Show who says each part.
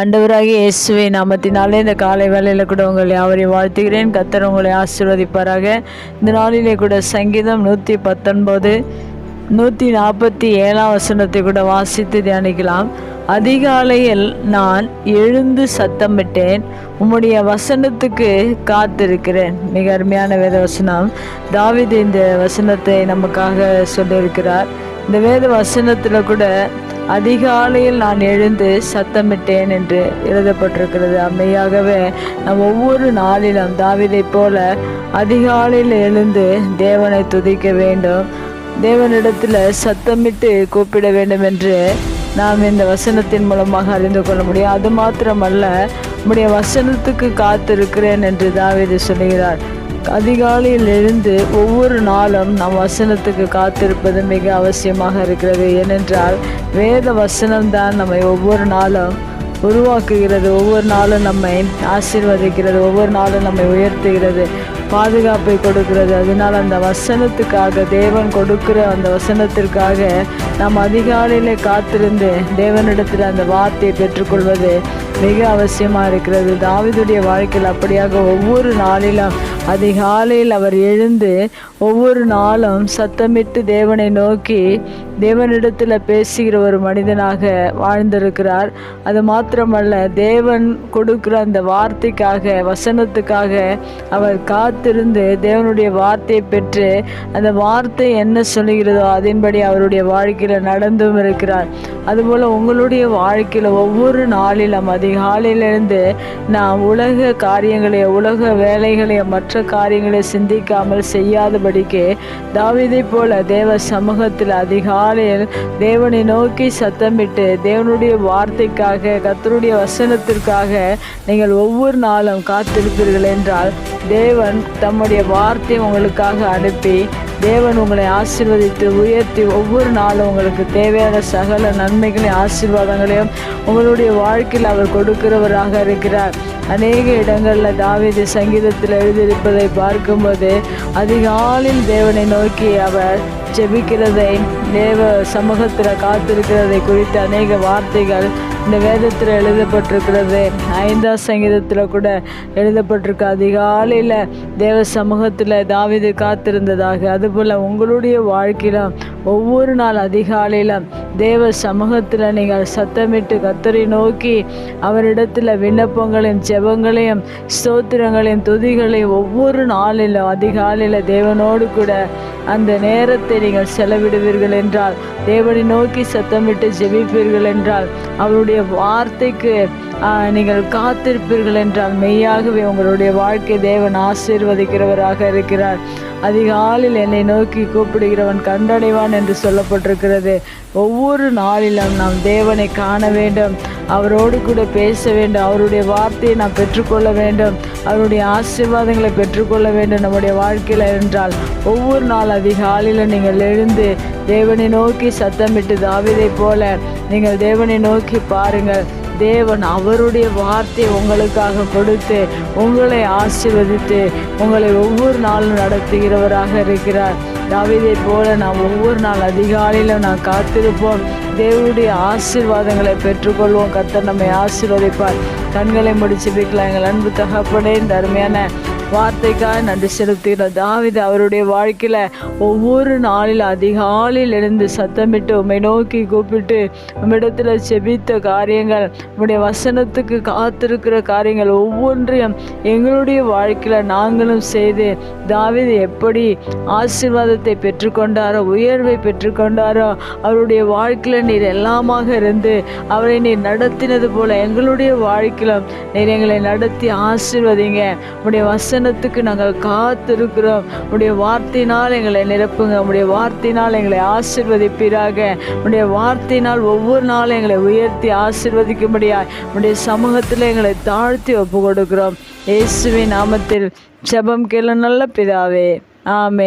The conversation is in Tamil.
Speaker 1: ஆண்டவராகிய இயேசுவை நாமத்தினாலே இந்த காலை வேலையில் கூட உங்களை அவரை வாழ்த்துகிறேன். கத்தர் உங்களை ஆசீர்வதிப்பாராக. இந்த நாளிலே கூட சங்கீதம் நூற்றி பத்தொன்பது நூற்றி நாற்பத்தி ஏழாம் வசனத்தை கூட வாசித்து தியானிக்கலாம். அதிகாலையில் நான் எழுந்து சத்தமிட்டேன் உம்முடைய வசனத்துக்கு காத்திருக்கிறேன். மிக அருமையான வேத வசனம். தாவீது இந்த வசனத்தை நமக்காக சொல்லியிருக்கிறார். இந்த வேத வசனத்தில் கூட அதிகாலையில் நான் எழுந்து சத்தமிட்டேன் என்று எழுதப்பட்டிருக்கிறது. அம்மையாகவே நம் ஒவ்வொரு நாளிலும் தாவிதை போல அதிகாலையில் எழுந்து தேவனை துதிக்க வேண்டும். தேவனிடத்தில் சத்தமிட்டு கூப்பிட வேண்டும் என்று நாம் இந்த வசனத்தின் மூலமாக அறிந்து கொள்ள முடியும். அது மாத்திரமல்ல நம்முடைய வசனத்துக்கு காத்திருக்கிறேன் என்று தாவிதை சொல்லுகிறார். அதிகாலையில் எழுந்து ஒவ்வொரு நாளும் நம் வசனத்துக்கு காத்திருப்பது மிக அவசியமாக இருக்கிறது. ஏனென்றால் வேத வசனம்தான் நம்மை ஒவ்வொரு நாளும் உருவாக்குகிறது. ஒவ்வொரு நாளும் நம்மை ஆசீர்வதிக்கிறது. ஒவ்வொரு நாளும் நம்மை உயர்த்துகிறது. பாதுகாப்பை கொடுக்கிறது. அதனால் அந்த வசனத்துக்காக தேவன் கொடுக்கிற அந்த வசனத்திற்காக நாம் அதிகாலையிலே காத்திருந்து தேவனிடத்தில் அந்த வார்த்தையை பெற்றுக்கொள்வது மிக அவசியமாக இருக்கிறது. தாவிதுடைய வாழ்க்கையில் அப்படியாக ஒவ்வொரு நாளிலும் அதிகாலையில் அவர் எழுந்து ஒவ்வொரு நாளும் சத்தமிட்டு தேவனை நோக்கி தேவனிடத்தில் பேசுகிற ஒரு மனிதனாக வாழ்ந்திருக்கிறார். அது மாத்திரமல்ல தேவன் கொடுக்குற அந்த வார்த்தைக்காக வசனத்துக்காக அவர் காத்திருந்து தேவனுடைய வார்த்தையை பெற்று அந்த வார்த்தை என்ன சொல்லுகிறதோ அதன்படி அவருடைய வாழ்க்கையில் நடந்தும் இருக்கிறார். அதுபோல் உங்களுடைய வாழ்க்கையில் ஒவ்வொரு நாளிலும் அதிகாலையிலிருந்து நாம் உலக காரியங்களை உலக வேலைகளை மற்ற காரியங்களை சிந்திக்காமல் செய்யாதபடிக்கு தாவிதை போல தேவ சமூகத்தில் அதிகாலையில் தேவனை நோக்கி சத்தமிட்டு தேவனுடைய வார்த்தைக்காக கர்த்தருடைய வசனத்திற்காக நீங்கள் ஒவ்வொரு நாளும் காத்திருப்பீர்கள் என்றால் தேவன் தம்முடைய வார்த்தை உங்களுக்காக அனுப்பி தேவன் உங்களை ஆசீர்வதித்து உயர்த்தி ஒவ்வொரு நாளும் உங்களுக்கு தேவையான சகல நன்மைகளையும் ஆசீர்வாதங்களையும் உங்களுடைய வாழ்க்கையில் அவர் கொடுக்கிறவராக இருக்கிறார். அநேக இடங்களில் தாவீது சங்கீதத்தில் எழுதியிருப்பதை பார்க்கும்போது அதிகாலில் தேவனை நோக்கி அவர் ஜெபிக்கிறதை தேவ சமூகத்தில் காத்திருக்கிறதை குறித்து அநேக வார்த்தைகள் இந்த வேதத்தில் எழுதப்பட்டிருக்கிறது. ஐந்தாம் சங்கீதத்தில் கூட எழுதப்பட்டிருக்கு. அதிகாலையில் தேவ சமூகத்தில் தாவிது காத்திருந்ததாக. அதுபோல் உங்களுடைய வாழ்க்கையிலும் ஒவ்வொரு நாள் அதிகாலையில் தேவ சமூகத்தில் நீங்கள் சத்தமிட்டு கத்தரை நோக்கி அவரிடத்தில் விண்ணப்பங்களையும் ஜெபங்களையும் ஸ்தோத்திரங்களையும் துதிகளையும் ஒவ்வொரு நாளிலும் அதிகாலையில் தேவனோடு கூட அந்த நேரத்தை நீங்கள் செலவிடுவீர்கள் என்றால் தேவனை நோக்கி சத்தமிட்டு ஜெபிப்பீர்கள் என்றால் அவருடைய வார்த்தைக்கு நீங்கள் காத்திருப்பீர்கள் என்றால் மெய்யாகவே உங்களுடைய வாழ்க்கை தேவன் ஆசீர்வதிக்கிறவராக இருக்கிறார். அதிகாலில் என்னை நோக்கி கூப்பிடுகிறவன் கண்டடைவான் என்று சொல்லப்பட்டிருக்கிறது. ஒவ்வொரு நாளிலும் நாம் தேவனை காண வேண்டும். அவரோடு கூட பேச வேண்டும். அவருடைய வார்த்தையை நாம் பெற்றுக்கொள்ள வேண்டும். அவருடைய ஆசீர்வாதங்களை பெற்றுக்கொள்ள வேண்டும் நம்முடைய வாழ்க்கையில் என்றால் ஒவ்வொரு நாள் அதிகாலையில் நீங்கள் எழுந்து தேவனை நோக்கி சத்தமிட்டு தாவிதை போல நீங்கள் தேவனை நோக்கி பாருங்கள். தேவன் அவருடைய வார்த்தை உங்களுக்காக கொடுத்து உங்களை ஆசிர்வதித்து உங்களை ஒவ்வொரு நாளும் நடத்துகிறவராக இருக்கிறார். தாவிதை போல நாம் ஒவ்வொரு நாள் அதிகாலையில் நான் காத்திருப்போம். தேவனுடைய ஆசீர்வாதங்களை பெற்றுக்கொள்வோம். கத்தர் நம்மை ஆசீர்வதிப்பார். கண்களை முடிச்சு வைக்கலாம். எங்கள் அன்பு தகப்படே இந்த அருமையான வார்த்தைக்காக நன்றி செலுத்துகிற தாவித அவருடைய வாழ்க்கையில் ஒவ்வொரு நாளில் அதிகாலையில் எழுந்து சத்தமிட்டு உண்மை நோக்கி கூப்பிட்டு உம்மிடத்தில் செபித்த காரியங்கள் உம்முடைய வசனத்துக்கு காத்திருக்கிற காரியங்கள் ஒவ்வொன்றையும் எங்களுடைய வாழ்க்கையில் நாங்களும் செய்து தாவித எப்படி ஆசீர்வாதத்தை பெற்றுக்கொண்டாரோ உயர்வை பெற்றுக்கொண்டாரோ அவருடைய வாழ்க்கையில் நீர் எல்லாமாக இருந்து அவரை நீர் நடத்தினது போல எங்களுடைய வாழ்க்கையிலும் நீர் எங்களை நடத்தி ஆசீர்வதிங்க. உடைய வசனத்துக்கு நாங்கள் காத்திருக்கிறோம். உடைய வார்த்தையினால் எங்களை நிரப்புங்க. உடைய வார்த்தையினால் எங்களை ஆசிர்வதிப்பீராக. உடைய வார்த்தையினால் ஒவ்வொரு நாளும் எங்களை உயர்த்தி ஆசிர்வதிக்கும்படியா உடைய சமூகத்தில் எங்களை தாழ்த்தி ஒப்பு கொடுக்கிறோம் இயேசுவின் நாமத்தில் ஜெபம் கேளு நல்ல பிதாவே. ஆமே